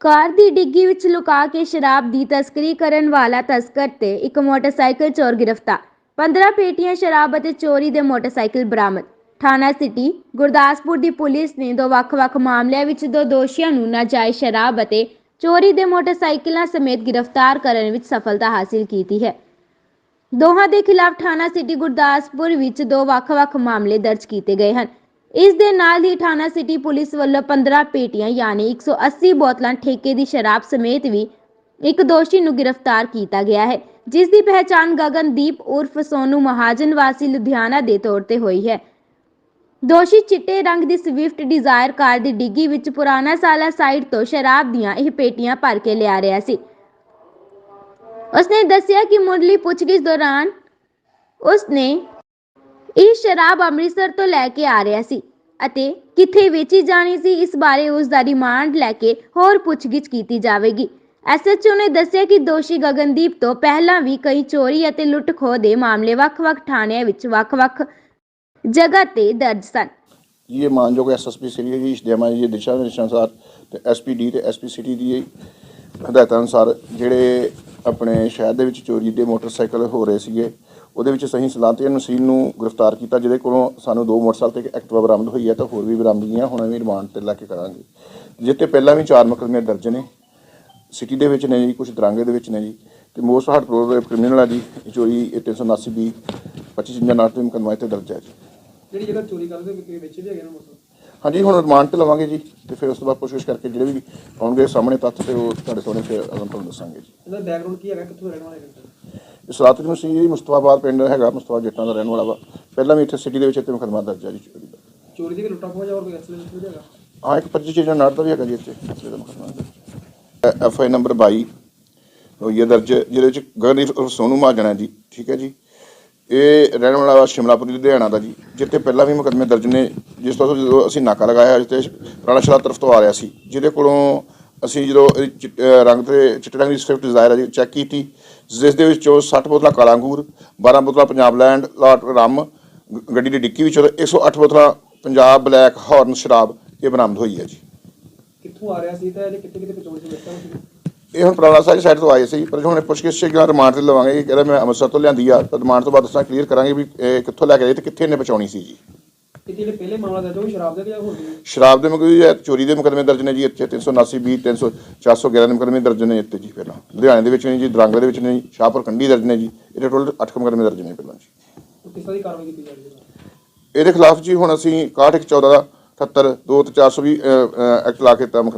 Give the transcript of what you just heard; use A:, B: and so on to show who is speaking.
A: ਕਾਰ ਦੀ ਡਿੱਗੀ ਵਿੱਚ ਲੁਕਾ ਕੇ ਸ਼ਰਾਬ ਦੀ ਤਸਕਰੀ ਕਰਨ ਵਾਲਾ ਤਸਕਰ ਤੇ ਇੱਕ ਮੋਟਰਸਾਈਕਲ ਚੋਰ ਗ੍ਰਿਫਤਾਰ। 15 ਪੇਟੀਆਂ ਸ਼ਰਾਬ ਅਤੇ ਚੋਰੀ ਦੇ ਮੋਟਰਸਾਈਕਲ ਬਰਾਮਦ। ਥਾਣਾ ਸਿਟੀ, ਗੁਰਦਾਸਪੁਰ ਦੀ ਪੁਲਿਸ ਨੇ ਦੋ ਵੱਖ-ਵੱਖ ਮਾਮਲਿਆਂ ਵਿੱਚ ਦੋ ਦੋਸ਼ੀਆਂ ਨੂੰ ਨਾਜਾਇਜ਼ ਸ਼ਰਾਬ ਅਤੇ ਚੋਰੀ ਦੇ ਮੋਟਰਸਾਈਕਲਾਂ ਸਮੇਤ ਗ੍ਰਿਫਤਾਰ ਕਰਨ ਵਿੱਚ ਸਫਲਤਾ ਹਾਸਲ ਕੀਤੀ ਹੈ। ਦੋਹਾਂ ਦੇ ਖਿਲਾਫ ਥਾਣਾ ਸਿਟੀ, ਗੁਰਦਾਸਪੁਰ ਵਿੱਚ ਦੋ ਵੱਖ-ਵੱਖ ਮਾਮਲੇ ਦਰਜ ਕੀਤੇ ਗਏ ਹਨ। ਇਸ ਦੇ ਨਾਲ ਹੀ ਥਾਣਾ ਸਿਟੀ ਪੁਲਿਸ ਵੱਲੋਂ 15 ਪੇਟੀਆਂ, ਯਾਨੀ 180 ਬੋਤਲਾਂ ਠੇਕੇ ਦੀ ਸ਼ਰਾਬ ਸਮੇਤ ਵੀ ਇੱਕ ਦੋਸ਼ੀ ਨੂੰ ਗ੍ਰਿਫਤਾਰ ਕੀਤਾ ਗਿਆ ਹੈ, ਜਿਸ ਦੀ ਪਹਿਚਾਣ ਗਗਨਦੀਪ ਉਰਫ ਸੋਨੂ ਮਹਾਜਨ ਵਾਸੀ ਲੁਧਿਆਣਾ ਦੇ ਤੌਰ ਤੇ ਹੋਈ ਹੈ। ਦੋਸ਼ੀ ਚਿੱਟੇ ਰੰਗ ਦੀ ਸਵਿਫਟ ਡਿਜ਼ਾਇਰ ਕਾਰ ਦੀ ਡਿੱਗੀ ਵਿੱਚ ਪੁਰਾਣਾ ਸਾਲਾ ਸਾਈਡ ਤੋਂ ਸ਼ਰਾਬ ਦੀਆਂ ਇਹ ਪੇਟੀਆਂ ਭਰ ਕੇ ਲਿਆ ਰਿਹਾ ਸੀ। ਉਸਨੇ ਦੱਸਿਆ ਕਿ ਮੁੱਢਲੀ ਪੁੱਛਗਿੱਛ ਦੌਰਾਨ ਉਸਨੇ ਇਹ ਸ਼ਰਾਬ ਅੰਮ੍ਰਿਤਸਰ ਤੋਂ ਲੈ ਕੇ ਆ ਰਿਹਾ ਸੀ ਅਤੇ ਕਿੱਥੇ ਵੇਚੀ ਜਾਣੀ ਸੀ, ਇਸ ਬਾਰੇ ਉਸ ਦਾ ਰਿਮਾਂਡ ਲੈ ਕੇ ਹੋਰ ਪੁੱਛਗਿੱਛ ਕੀਤੀ ਜਾਵੇਗੀ। ਐਸਐਚਓ ਨੇ ਦੱਸਿਆ ਕਿ ਦੋਸ਼ੀ ਗਗਨਦੀਪ ਤੋਂ ਪਹਿਲਾਂ ਵੀ ਕਈ ਚੋਰੀ ਅਤੇ ਲੁੱਟ-ਖੋਹ ਦੇ ਮਾਮਲੇ ਵੱਖ-ਵੱਖ ਥਾਣਿਆਂ ਵਿੱਚ ਵੱਖ-ਵੱਖ ਜਗ੍ਹਾ ਤੇ ਦਰਜ ਸਨ।
B: ਜੀ ਇਹ ਮਾਨਯੋਗ ਐਸਐਸਪੀ ਸ੍ਰੀ ਜੀ ਇਸ਼ਤਿਆਮਾ ਜੀ ਦੇ ਦਿਸ਼ਾ ਨਿਰਦੇਸ਼ਾਂ ਅਨੁਸਾਰ ਤੇ ਐਸਪੀਡੀ ਤੇ ਐਸਪੀ ਸਿਟੀ ਦੀ ਹਦਾਇਤਾਂ ਅਨੁਸਾਰ ਜਿਹੜੇ ਆਪਣੇ ਸ਼ਹਿਰ ਦੇ ਵਿੱਚ ਚੋਰੀ ਦੇ ਮੋਟਰਸਾਈਕਲ ਹੋ ਰਹੇ ਸੀਗੇ ਉਹਦੇ ਵਿੱਚ ਸਹੀ ਸਲਾਮਤੀ ਨਸੀਨ ਨੂੰ ਗ੍ਰਿਫਤਾਰ ਕੀਤਾ ਜਿਹਦੇ ਕੋਲੋਂ ਸਾਨੂੰ ਦੋ ਮੋਟਰਸਾਈਕਲ ਤੇ ਇੱਕ ਐਕਟਿਵਾ ਬਰਾਮਦ ਹੋਈ ਹੈ ਤਾਂ ਹੋਰ ਵੀ ਬਰਾਮਦਗੀਆਂ ਹੁਣ ਵੀ ਰਿਮਾਂਡ ਤੇ ਲੈ ਕੇ ਕਰਾਂਗੇ। ਜਿੱਤੇ ਪਹਿਲਾਂ ਵੀ ਚਾਰ ਮੁਕੱਦਮੇ ਦਰਜ ਨੇ ਸਿਟੀ ਦੇ ਵਿੱਚ ਨੇ ਜੀ ਕੁਝ ਦਰਾਂਗੇ ਦੇ ਵਿੱਚ ਨੇ ਜੀ ਤੇ ਮੋਸਟ ਹਾਰਟ ਪ੍ਰੋਗਰਾਮ ਕ੍ਰਿਮੀਨਲ ਆ ਜੀ ਚੋਰੀ ਇਹ 379 ਬੀ 25 ਚੀਜ਼ਾਂ ਨਾਲ ਤੇ ਮੁਕੱਦਮਾ ਇੱਥੇ ਦਰਜ ਹੈ ਜੀ।
C: ਜਿਹੜੀ ਜਗ੍ਹਾ ਚੋਰੀ ਕਰਦੇ ਵਿਕਰੀ ਵਿੱਚ ਵੀ ਹੈਗੇ ਨਾ ਮੋਟਰ
B: ਹਾਂਜੀ ਹੁਣ ਰਿਮਾਂਡ ਤੇ ਲਵਾਂਗੇ ਜੀ ਤੇ ਫਿਰ ਉਸ ਤੋਂ ਬਾਅਦ ਕੋਸ਼ਿਸ਼ ਕਰਕੇ ਜਿਹੜੇ ਵੀ ਆਉਣਗੇ ਸਾਹਮਣੇ ਤੱਥ ਤੇ ਉਹ ਤੁਹਾਡੇ ਸਾਹਮਣੇ ਫਿਰ ਤੁਹਾਨੂੰ ਦੱਸਾਂਗੇ ਜੀ।
C: ਇਹਦਾ ਬੈਕਗ੍ਰਾਉਂਡ ਕੀ ਹੈਗਾ ਕਿੱਥੋਂ ਰਹਿਣ ਵਾਲੇ ਹੈਗੇ
B: ਇਹ ਸਲਾਤਰੀ ਮਸੀਹ ਜੀ ਮੁਸਤਫਾਬਾਦ ਪਿੰਡ ਹੈਗਾ ਮੁਸਤਫਾ ਜੱਟਾਂ ਦਾ ਰਹਿਣ ਵਾਲਾ ਵਾ। ਪਹਿਲਾਂ ਵੀ ਇੱਥੇ ਸਿਟੀ ਦੇ ਵਿੱਚ ਇੱਥੇ ਮੁਕੱਦਮਾ ਦਰਜ ਹੈ ਜੀ। ਚੋਰੀ ਦਾ
C: ਚੋਰੀ ਦੀ ਕਿ ਲੁੱਟਾ ਹੋਰ ਕੋਈ ਐਕਸੀਡੈਂਟ ਵੀ ਹੈਗਾ?
B: ਹਾਂ ਇੱਕ 25 ਚੀਜ਼ਾਂ ਨਾਟ ਦਾ ਵੀ ਹੈਗਾ ਜੀ ਇੱਥੇ ਦਾ ਮੁਕੱਦਮਾ ਐਫ ਆਈ ਨੰਬਰ 22 ਹੋਈ ਦਰਜ ਜਿਹਦੇ ਵਿੱਚ ਗਗਨਦੀਪ ਸੋਨੂ ਹੈ ਜੀ ਠੀਕ ਹੈ ਜੀ। ਇਹ ਰਹਿਣ ਵਾਲਾ ਵਾ ਸ਼ਿਮਲਾਪੁਰੀ ਲੁਧਿਆਣਾ ਦਾ ਜੀ ਜਿੱਥੇ ਪਹਿਲਾਂ ਵੀ ਮੁਕੱਦਮੇ ਦਰਜ ਨੇ ਜਿਸ ਤੋਂ ਅਸੀਂ ਨਾਕਾ ਲਗਾਇਆ ਜਿੱਤੇ ਰਾਣਾ ਸ਼ਲਾ ਤਰਫ ਤੋਂ ਆ ਰਿਹਾ ਸੀ ਜਿਹਦੇ ਕੋਲੋਂ ਅਸੀਂ ਜਦੋਂ ਰੰਗ ਤੇ ਚਿੱਟੇ ਰੰਗ ਦੀ ਸਵਿਫਟ ਡਿਜ਼ਾਇਰ ਹੈ ਜੀ ਚੈੱਕ ਕੀਤੀ। ਜਿਸ ਦੇ ਵਿੱਚੋਂ 60 ਬੋਤਲਾਂ ਕਾਲਾ ਅੰਗੂਰ 12 ਬੋਤਲਾਂ ਪੰਜਾਬ ਲੈਂਡ ਲਾਟ ਰਮ ਗੱਡੀ ਦੀ ਡਿੱਕੀ ਵਿੱਚੋਂ 108 ਬੋਤਲਾਂ ਪੰਜਾਬ ਬਲੈਕ ਹਾਰਨ ਸ਼ਰਾਬ ਇਹ ਬਰਾਮਦ ਹੋਈ ਹੈ ਜੀ।
C: ਕਿੱਥੋਂ ਆ ਰਿਹਾ ਸੀ ਤਾਂ ਇਹਦੇ ਕਿੱਥੇ ਕਿੱਥੇ ਪਹੁੰਚ ਸੀ
B: ਇਹ ਹੁਣ ਪੁਰਾਣਾ ਸਾਰੀ ਸਾਈਡ ਤੋਂ ਆਏ ਸੀ ਪਰ ਹੁਣ ਪੁੱਛਗਿੱਛ ਚ ਰਿਮਾਂਡ ਤੇ ਲਵਾਂਗੇ? ਇਹ ਕਹਿੰਦਾ ਮੈਂ ਅੰਮ੍ਰਿਤਸਰ ਤੋਂ ਲਿਆਂਦੀ ਆ ਤਾਂ ਰਿਮਾਂਡ ਤੋਂ ਬਾਅਦ ਦੱਸਾਂ ਕਲੀਅਰ ਕਰਾਂਗੇ ਵੀ ਇਹ ਕਿੱਥੋਂ ਲੈ ਕੇ ਆਏ ਤੇ ਕਿੱਥੇ ਇਹਨੇ ਪਹੁੰਚਾਉਣੀ ਸੀ ਜੀ।
C: ਇਹ ਜਿਹੜੇ ਪਹਿਲੇ ਮਾਮਲਾ ਦਰਜ ਹੋਈ ਸ਼ਰਾਬ ਦੇ ਜਾਂ ਹੋਰ ਵੀ
B: ਸ਼ਰਾਬ ਦੇ ਮੁਕੱਦਮੇ ਚੋਰੀ ਦੇ ਮੁਕੱਦਮੇ ਦਰਜ ਨੇ ਜੀ ਇੱਥੇ 379 ਬੀ 300 411 ਦੇ ਮੁਕੱਦਮੇ ਦਰਜ ਨੇ ਇੱਥੇ ਜੀ ਪਹਿਲਾਂ। ਲੁਧਿਆਣੇ ਦੇ ਵਿੱਚ ਨੇ ਜੀ ਦਰਾਂਗੇ ਦੇ ਵਿੱਚ ਨੇ ਜੀ ਸ਼ਾਹਪੁਰ ਕੰਡੀ ਦਰਜ ਨੇ ਜੀ ਇਹਦੇ ਟੋਟਲ 8 ਮੁਕੱਦਮੇ ਦਰਜ ਨੇ ਪਹਿਲਾਂ ਜੀ।
C: ਉਹ ਕਿਸ ਤਰ੍ਹਾਂ ਦੀ ਕਾਰਵਾਈ ਕੀਤੀ ਜਾ ਰਹੀ ਹੈ
B: ਇਹਦੇ ਖਿਲਾਫ ਜੀ ਹੁਣ ਅਸੀਂ 6114 ਦਾ 78 2 ਤੇ 420 ਐਕਟ ਲਾ ਕੇ ਤਾਂ ਮੁਕੱਦਮਾ